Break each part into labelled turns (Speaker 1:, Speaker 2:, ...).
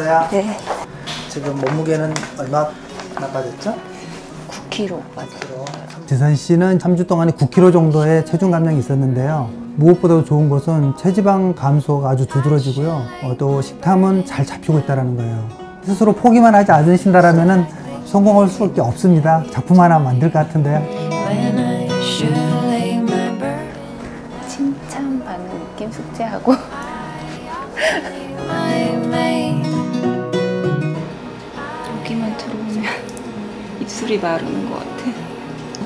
Speaker 1: 오셨어요?
Speaker 2: 네,
Speaker 1: 지금 몸무게는 얼마 나빠졌죠?
Speaker 2: 9kg 빠져요.
Speaker 1: 지선 씨는 3주 동안에 9kg 정도의 체중 감량이 있었는데요. 무엇보다 좋은 것은 체지방 감소가 아주 두드러지고요. 어, 또 식탐은 잘 잡히고 있다는 거예요. 스스로 포기만 하지 않으신다면 성공할 수밖에 없습니다. 작품 하나 만들 것 같은데요.
Speaker 2: 칭찬받는 느낌 숙제하고 입술이 마르는 것 같아.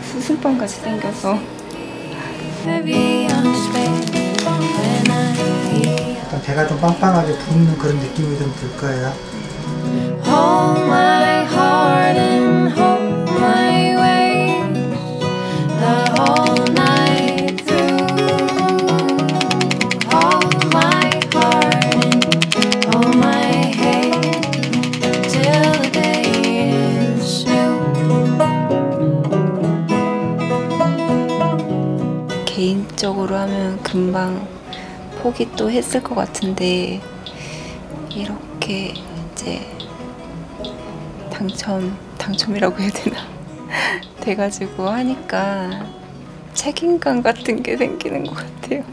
Speaker 2: 수술방 같이 생겨서
Speaker 3: I
Speaker 1: 약간 배가 좀 빵빵하게 부르는 그런 느낌이 좀 들 거예요.
Speaker 2: 포기 또 했을 것 같은데 이렇게 이제 당첨 당첨이라고 해야 되나? 돼가지고 하니까 책임감 같은 게 생기는 것 같아요.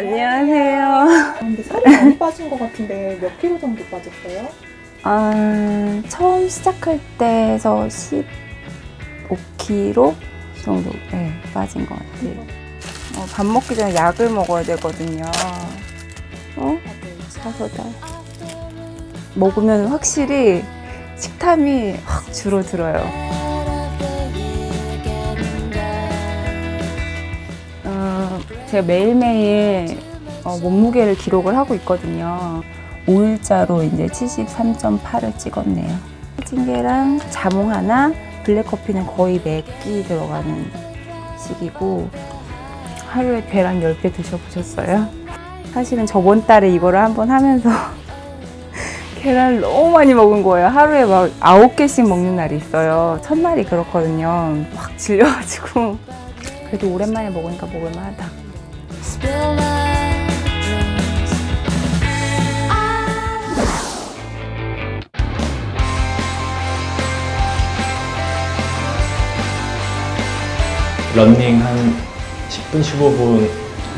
Speaker 2: 안녕하세요.
Speaker 4: 근데 살이 많이 빠진 것 같은데 몇 킬로 정도 빠졌어요?
Speaker 2: 아, 처음 시작할 때에서 15kg 정도 네, 빠진 것 같아요. 어, 밥 먹기 전에 약을 먹어야 되거든요. 어? 사소다. 먹으면 확실히 식탐이 확 줄어들어요. 제가 매일매일 어, 몸무게를 기록을 하고 있거든요. 5일자로 이제 73.8을 찍었네요. 찌개랑 자몽 하나, 블랙커피는 거의 매끼 들어가는 식이고 하루에 계란 10개 드셔보셨어요? 사실은 저번 달에 이거를 한번 하면서 계란을 너무 많이 먹은 거예요. 하루에 막 9개씩 먹는 날이 있어요. 첫날이 그렇거든요. 확 질려가지고 그래도 오랜만에 먹으니까 먹을만하다.
Speaker 5: 런닝 한 10분, 15분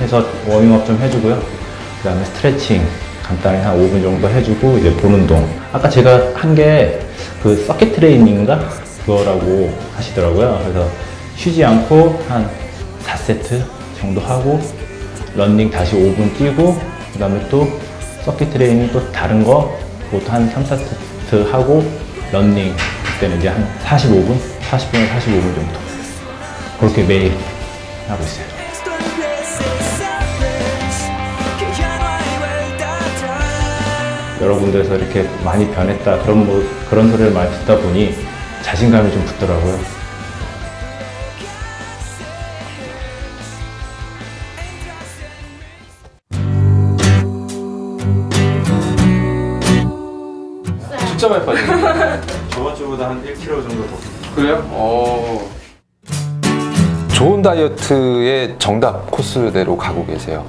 Speaker 5: 해서 워밍업 좀 해주고요. 그 다음에 스트레칭 간단히 한 5분 정도 해주고 이제 보는 동. 아까 제가 한 게 그 서킷 트레이닝인가? 그거라고 하시더라고요. 그래서 쉬지 않고 한 4세트 정도 하고 런닝 다시 5분 뛰고 그 다음에 또 서킷 트레이닝 또 다른 거 그것도 한 3, 4세트 하고 런닝 그때는 이제 한 45분? 40분에서 45분 정도 그렇게 매일 하고 있어요. 여러분들에서 이렇게 많이 변했다 그런 뭐 그런 소리를 많이 듣다 보니 자신감이 좀 붙더라고요.
Speaker 6: 진짜 많이 빠졌네. 저번 주보다 한 1kg 정도 더. 그래요? 어.
Speaker 7: 좋은 다이어트의 정답 코스대로 가고 계세요.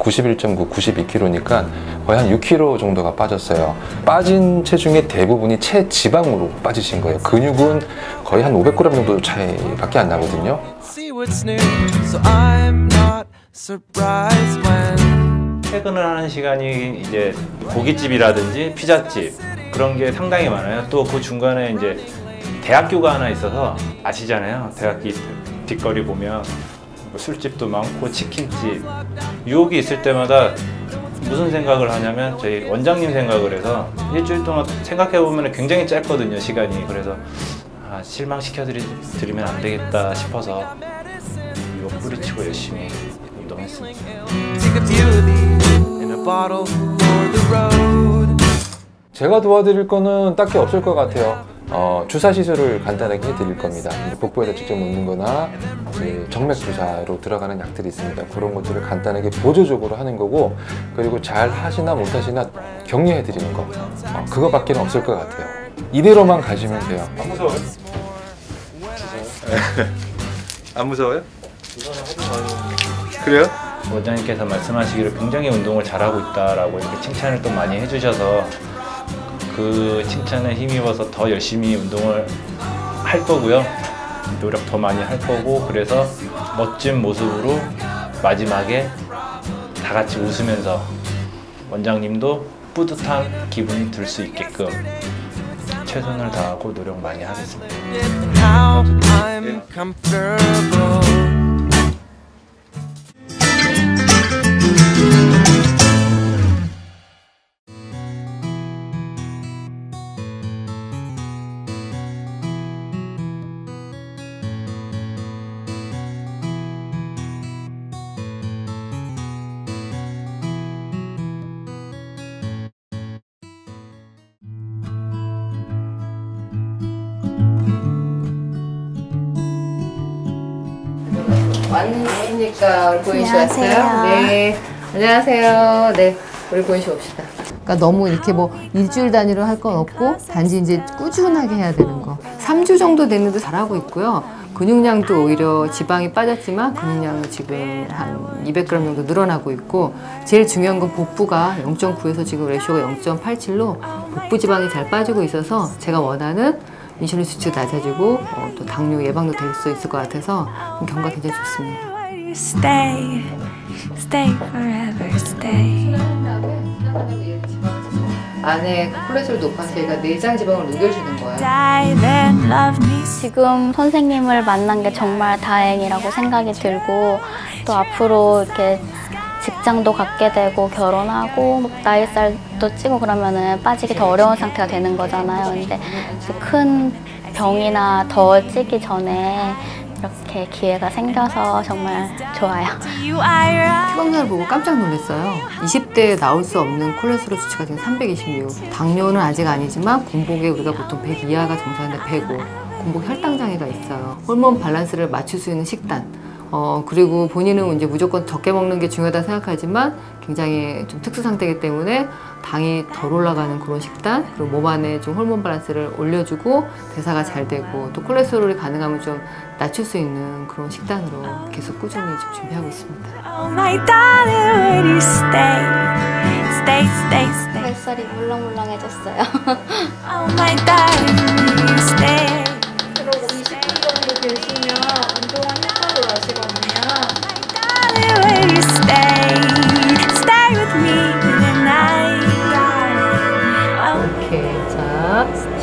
Speaker 7: 91.9, 92kg니까 거의 한 6kg 정도가 빠졌어요. 빠진 체중의 대부분이 체지방으로 빠지신 거예요. 근육은 거의 한 500g 정도 차이밖에 안 나거든요.
Speaker 5: 퇴근을 하는 시간이 이제 고깃집이라든지 피자집 그런 게 상당히 많아요. 또 그 중간에 이제 대학교가 하나 있어서 아시잖아요. 대학교 뒷거리 보면 뭐 술집도 많고 치킨집 유혹이 있을 때마다 무슨 생각을 하냐면 저희 원장님 생각을 해서 일주일 동안 생각해 보면 굉장히 짧거든요 시간이 그래서 아, 실망시켜 드리면 안 되겠다 싶어서 이거 뿌리치고 열심히 운동했습니다.
Speaker 7: 제가 도와드릴 거는 딱히 없을 것 같아요. 어, 주사 시술을 간단하게 해드릴 겁니다. 복부에다 직접 놓는 거나 정맥 주사로 들어가는 약들이 있습니다. 그런 것들을 간단하게 보조적으로 하는 거고 그리고 잘 하시나 못 하시나 격려해 드리는 거 어, 그거밖에 는 없을 것 같아요. 이대로만 가시면 돼요.
Speaker 6: 안 무서워요? 안 무서워요? 그래요?
Speaker 5: 원장님께서 말씀하시기를 굉장히 운동을 잘하고 있다라고 이렇게 칭찬을 또 많이 해주셔서 그 칭찬에 힘입어서 더 열심히 운동을 할 거고요. 노력 더 많이 할 거고 그래서 멋진 모습으로 마지막에 다 같이 웃으면서 원장님도 뿌듯한 기분이 들 수 있게끔 최선을 다하고 노력 많이 하겠습니다.
Speaker 8: 고인 씨 왔어요? 네. 안녕하세요. 네. 씨 옵시다. 그러니까 너무 이렇게 뭐 일주일 단위로 할 건 없고 단지 이제 꾸준하게 해야 되는 거. 3주 정도 됐는데 잘하고 있고요. 근육량도 오히려 지방이 빠졌지만 근육량은 지금 한 200g 정도 늘어나고 있고 제일 중요한 건 복부가 0.9에서 지금 레시오가 0.87로 복부 지방이 잘 빠지고 있어서 제가 원하는 인슐린 수치가 낮아지고 어, 또 당뇨 예방도 될 수 있을 것 같아서 경과 굉장히 좋습니다.
Speaker 3: Stay, stay forever, stay.
Speaker 8: 안에 콜레스테롤 높아서 저희가 내장 지방을 녹여주는 거예요.
Speaker 9: 지금 선생님을 만난 게 정말 다행이라고 생각이 들고 또 앞으로 이렇게 직장도 갖게 되고 결혼하고 나이살도 찌고 그러면은 빠지기 더 어려운 상태가 되는 거잖아요. 근데 큰 병이나 더 찌기 전에 이렇게 기회가 생겨서 정말 좋아요.
Speaker 8: 피검사를 보고 깜짝 놀랐어요. 20대에 나올 수 없는 콜레스테롤 수치가 지금 326. 당뇨는 아직 아니지만 공복에 우리가 보통 100 이하가 정상인데 105. 공복 혈당 장애가 있어요. 호르몬 밸런스를 맞출 수 있는 식단. 어, 그리고 본인은 이제 무조건 적게 먹는 게 중요하다 생각하지만 굉장히 좀 특수 상태이기 때문에 당이 덜 올라가는 그런 식단, 그리고 몸 안에 좀 호르몬 밸런스를 올려주고 대사가 잘 되고 또 콜레스테롤이 가능하면 좀 낮출 수 있는 그런 식단으로 계속 꾸준히 좀 준비하고 있습니다.
Speaker 3: Oh my darling, where do you stay? Stay, stay, stay.
Speaker 9: 뱃살이 물렁물렁해졌어요.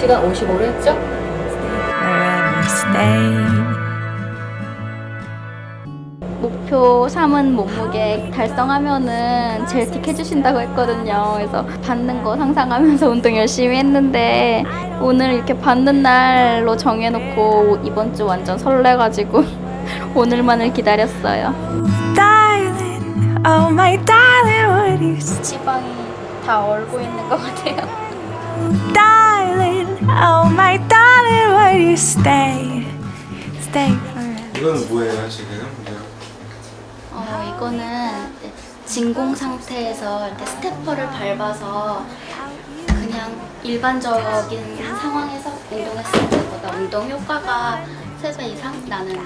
Speaker 8: 시간 55로 했죠?
Speaker 9: 목표 삼은 몸무게 달성하면은 젤틱 해 주신다고 했거든요. 그래서 받는 거 상상하면서 운동 열심히 했는데 오늘 이렇게 받는 날로 정해놓고 이번 주 완전 설레가지고 오늘만을 기다렸어요.
Speaker 3: Oh?
Speaker 9: 지방이 다 얼고 있는 것 같아요.
Speaker 3: Oh my darling, do you stay? Stay forever.
Speaker 6: 이거는 뭐예요 지금?
Speaker 9: 어, 이거는 진공 상태에서 이렇게 스테퍼를 밟아서 그냥 일반적인 상황에서 운동했을 때보다 운동 효과가 3배 이상 나는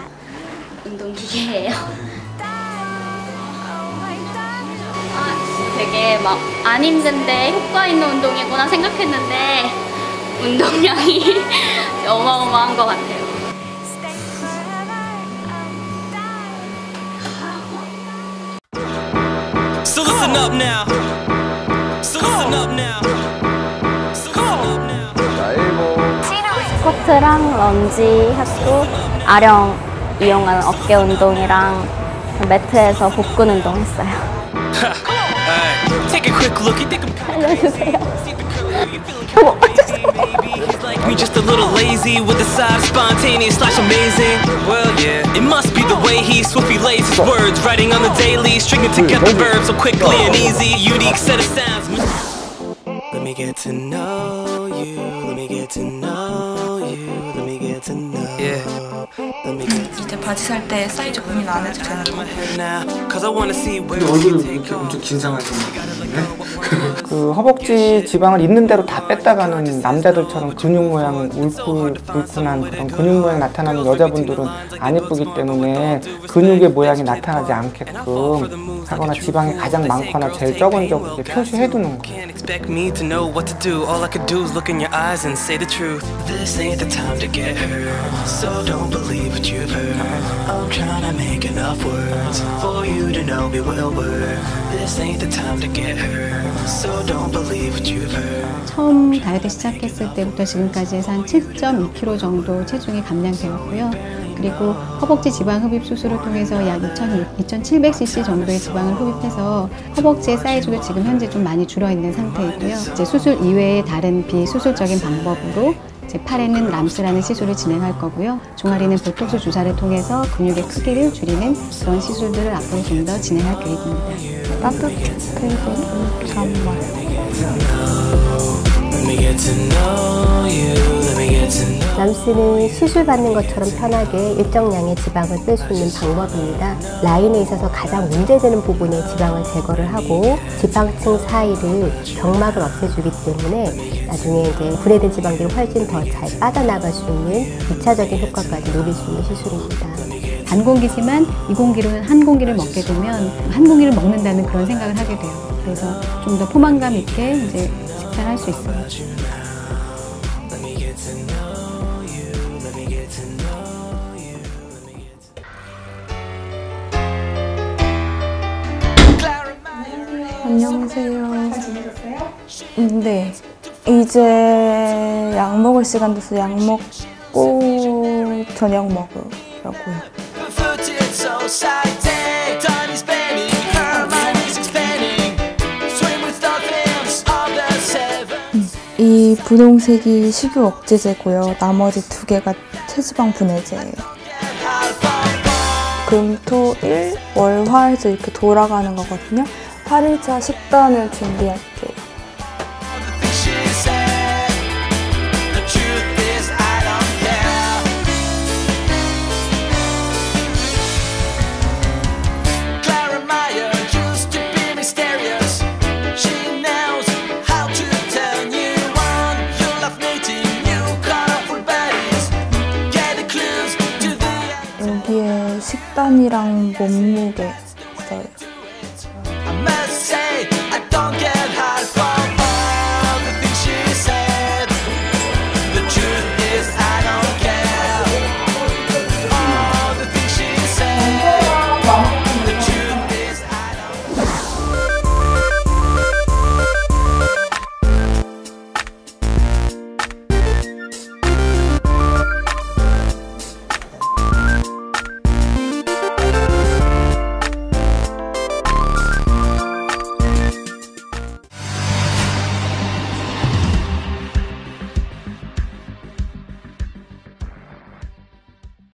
Speaker 9: 운동기계예요. 아, 되게 막 안 힘든데 효과 있는 운동이구나 생각했는데 운동량이 어마어마한 것 같아요.
Speaker 10: So listen up now. So listen up now. So listen up now.
Speaker 9: 스쿼트랑 런지 했고 아령 이용하는 어깨 운동이랑 매트에서 복근 운동 했어요. 알려주세요.
Speaker 10: me just a little lazy With a side spontaneous slash amazing. Well, yeah. It must be the way he swiftly lays his words Writing on the daily, stringing together verbs So quickly and oh. easy, unique set of sounds. Let me get to know you. Let me get to know you. Let me get to know. Yeah.
Speaker 11: 이제 바지 살 때 사이즈 고민 안 해도 되는 거
Speaker 10: 같아요
Speaker 12: 근데 얼굴을 이렇게 엄청
Speaker 13: 그 허벅지 지방을 있는 대로 다 뺐다가는 남자들처럼 근육 모양 울큰한 그런 근육 모양 나타나는 여자분들은 안 예쁘기 때문에 근육의 모양이 나타나지 않게끔 하거나 지방이 가장 많거나 제일 적은 적 이제 표시해 두는 거예요.
Speaker 14: 처음 다이어트 시작했을 때부터 지금까지 해서 한 7.2kg 정도 체중이 감량되었고요. 그리고 허벅지 지방 흡입 수술을 통해서 약 2,700cc 정도의 지방을 흡입해서 허벅지의 사이즈도 지금 현재 좀 많이 줄어 있는 상태이고요. 이제 수술 이외의 다른 비수술적인 방법으로 이 제 팔에는 람스라는 시술을 진행할 거고요. 종아리는 보톡스 주사를 통해서 근육의 크기를 줄이는 그런 시술들을 앞으로 좀 더 진행할 계획입니다.
Speaker 15: 따뜻해서
Speaker 10: me get
Speaker 16: 람스는 시술 받는 것처럼 편하게 일정량의 지방을 뺄 수 있는 방법입니다. 라인에 있어서 가장 문제되는 부분의 지방을 제거를 하고 지방층 사이를 병막을 없애주기 때문에 나중에 이제 분해된 지방들이 훨씬 더 잘 빠져나갈 수 있는 2차적인 효과까지 노릴 수 있는 시술입니다.
Speaker 14: 단 공기지만 이 공기로는 한 공기를 먹게 되면 한 공기를 먹는다는 그런 생각을 하게 돼요. 그래서 좀 더 포만감 있게 이제 식사를 할 수.
Speaker 10: Let
Speaker 15: 안녕하세요. 음, 네. 이제 약 먹을 시간 돼서 약 먹고 저녁 먹으려고요. 이 분홍색이 식욕 억제제고요. 나머지 두 개가 체지방 분해제예요. 금, 토, 일, 월, 화에서 이렇게 돌아가는 거거든요. 8일차 식단을 준비할게요. 여기에 식단이랑 몸무게